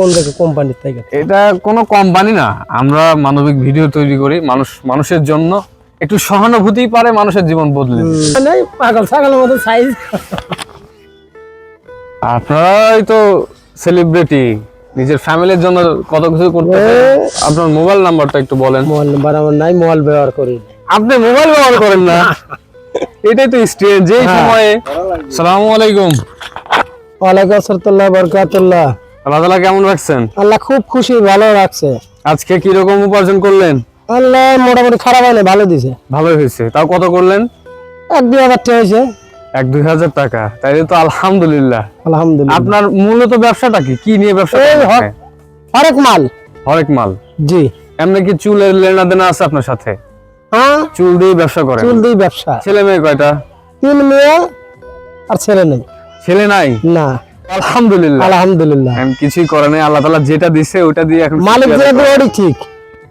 কোন থেকে কোম্পানির থেকে এটা কোনো কোম্পানি না। আমরা মানবিক ভিডিও তৈরি করি মানুষ মানুষের জন্য। একটু সহানুভূতি পারে মানুষের জীবন বদলে পাগল ছাগলের মতো সাইজ আপনারাই তো সেলিব্রিটি নিজের ফ্যামিলির জন্য কত কিছু করতে আপনার মোবাইল নাম্বারটা একটু বলেন। মোবাইল নাম্বার আমার নাই মোবাইল ব্যবহার করি আপনি মোবাইল ব্যবহার করেন না। এটাই তো স্টেজ যেই হ্যাঁ। সময়ে সালামু আলাইকুম। ওয়ালাইকুম আসসালাম বরকাতুল্লাহ। আল্লাহ কেমন রাখছেন? আল্লাহ খুব খুশি ভালো রাখছে। আজকে কি রকম উপার্জন করলেন? আল্লাহ মোটামুটি খারাপ হয় না ভালো দিছে। ভালোই হয়েছে। তাও কত করলেন? এক দুই হাজার টাকা হয়েছে। এক দুই হাজার টাকা। তাইলে তো আলহামদুলিল্লাহ। আলহামদুলিল্লাহ। আপনার মূলত ব্যবসাটা কি? কি নিয়ে ব্যবসা? হরেক মাল। হরেক মাল? জি। এমনি কি চুলের লেনা দেনা আছে আপনার সাথে? হ্যাঁ? চুল দিয়ে ব্যবসা করেন। চুল দিয়ে ব্যবসা। ছেলে মেয়ে কয়টা? তিন মেয়ে আর ছেলে নেই। ছেলে নাই? না। আলহামদুলিল্লাহ। আলহামদুলিল্লাহ। এখন কিছুই করে নাই আল্লাহ তাআলা যেটা দিছে ওটা দিয়ে এখন মালিক যেটা দেবে ওটি ঠিক।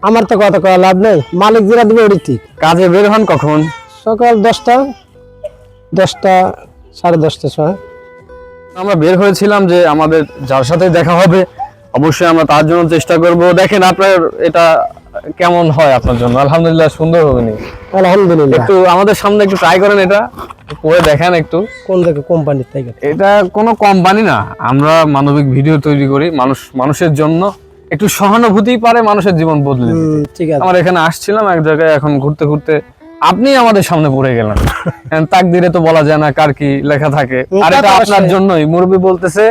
আমার তো কথা কওয়া লাভ নেই মালিক যেটা দেবে ওটি ঠিক। কাজে বের হন কখন? সকাল দশটা দশটা সাড়ে দশটা সময় আমরা বের হয়েছিলাম যে আমাদের যার সাথে দেখা হবে অবশ্যই আমরা তার জন্য চেষ্টা করব। দেখেন আপনার এটা কেমন হয় আপনার জন্য? আলহামদুলিল্লাহ সুন্দর হবে নি আলহামদুলিল্লাহ। একটু আমাদের সামনে একটু ট্রাই করেন এটা। পরে দেখেন একটু। কোন থেকে কোম্পানির থেকে এটা কোনো কোম্পানি না। আমরা মানবিক ভিডিও তৈরি করি। মানুষ মানুষের জন্য একটু সহানুভূতি পারে মানুষের জীবন বদলে ঠিক আছে। আমরা এখানে আসছিলাম এক জায়গায় এখন ঘুরতে ঘুরতে আপনি আমাদের সামনে পড়ে গেলেন। এখন তাকদিরে তো বলা যায় না কার কি লেখা থাকে। আর এটা আপনার জন্যই। মুরব্বী বলতেছে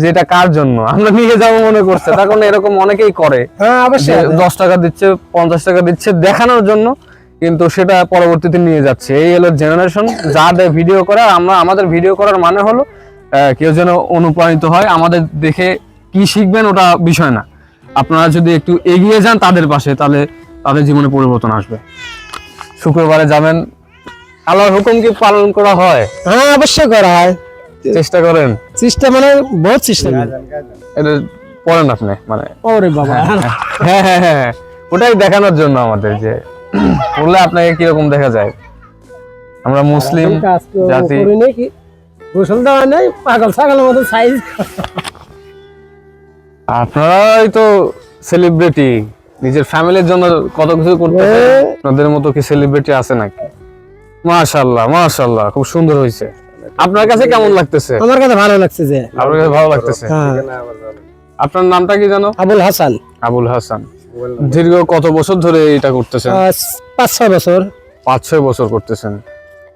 যে এটা কার জন্য? আমরা নিয়ে যাব মনে করছে। কারণে এরকম অনেকেই করে। হ্যাঁ অবশ্যই দশ টাকা দিচ্ছে পঞ্চাশ টাকা দিচ্ছে দেখানোর জন্য কিন্তু সেটা পরবর্তীতে নিয়ে যাচ্ছে। এই হলো জেনারেশন যা ভিডিও করা। আমরা আমাদের ভিডিও করার মানে হলো কেউ যেন অনুপ্রাণিত হয় আমাদের দেখে কি শিখবেন ওটা বিষয় না। আপনারা যদি একটু এগিয়ে যান তাদের পাশে তাহলে তাদের জীবনে পরিবর্তন আসবে। শুক্রবারে যাবেন। আল্লাহর হুকুম কি পালন করা হয়? হ্যাঁ অবশ্যই করা হয়। চেষ্টা করেন? সিস্টেম মানে বহুত সিস্টেম এটা পড়েন আপনি মানে ওরে বাবা। হ্যাঁ হ্যাঁ হ্যাঁ ওটাই দেখানোর জন্য আমাদের যে বললে আপনাকে কীরকম দেখা যায়? আমরা মুসলিম জাতি। গোসল দেওয়া নেই পাগল ছাগলের মতো সাইজ আপনারাই তো সেলিব্রিটি নিজের ফ্যামিলির জন্য কত কিছু করতে। আপনাদের মতো কি সেলিব্রিটি আছে নাকি? মাশাআল্লাহ মাশাআল্লাহ খুব সুন্দর হয়েছে। আপনার কাছে কেমন লাগতেছে? আমার কাছে ভালো লাগছে যে। আপনার কাছে ভালো লাগতেছে? হ্যাঁ। আপনার নামটা কি জানো? আবুল হাসান। আবুল হাসান। দীর্ঘ কত বছর ধরে এটা করতেছেন? পাঁচ ছয় বছর। পাঁচ ছয় বছর করতেছেন।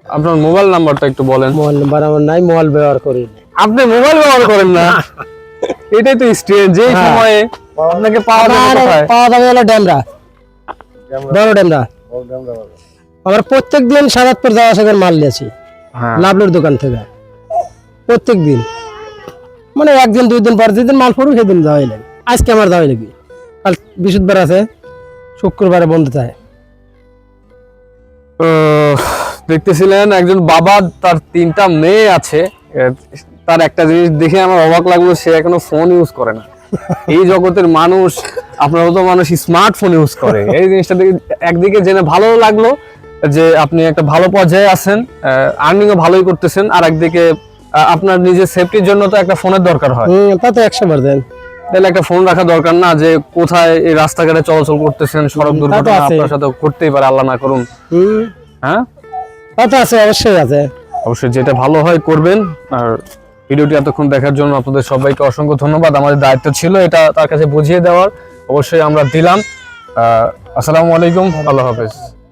আপনার মোবাইল নাম্বারটা একটু বলেন। মোবাইল নাম্বার আমার নাই মোবাইল ব্যবহার করি। আপনি মোবাইল ব্যবহার করেন না? এটাই তো স্টেজ যেই হ্যাঁ। সময়ে আপনাকে পাওয়া যাবে পাওয়া যাবে হলো ড্যামরা। বড় ড্যামরা। আমার প্রত্যেক দিন সাদাতপুর যাওয়া আসা করে মাল নিয়েছি। লাভলুর দোকান থেকে। প্রত্যেক দিন মানে একদিন দুই দিন পর যেদিন মাল পড়ুক সেদিন যাওয়াই লাগে আজকে আমার যাওয়াই লাগবে কাল বৃহস্পতিবার আছে শুক্রবারে বন্ধ থাকে। দেখতেছিলেন একজন বাবা তার তিনটা মেয়ে আছে। তার একটা জিনিস দেখে আমার অবাক লাগল সে এখনও ফোন ইউজ করে না। এই জগতের মানুষ আপনার মতো মানুষ স্মার্টফোন ইউজ করে। এই জিনিসটা দেখে একদিকে জেনে ভালো লাগল যে আপনি একটা ভালো পর্যায়ে আছেন আর্নিংও ভালোই করতেছেন আর একদিকে আপনার নিজের সেফটির জন্য তো একটা ফোনের দরকার হয়। তা তো একশো বার দেন। তাহলে একটা ফোন রাখা দরকার না যে কোথায় এই রাস্তাঘাটে চলাচল করতেছেন সড়ক দুর্ঘটনা আপনার সাথে ঘটতেই পারে আল্লাহ না করুন। হ্যাঁ? তা তো আছে অবশ্যই আছে। অবশ্যই যেটা ভালো হয় করবেন। আর ভিডিওটি এতক্ষণ দেখার জন্য আপনাদের সবাইকে অসংখ্য ধন্যবাদ। আমাদের দায়িত্ব ছিল এটা তার কাছে বুঝিয়ে দেওয়ার। অবশ্যই আমরা দিলাম। আহ, আসসালামু আলাইকুম আল্লাহ হাফেজ।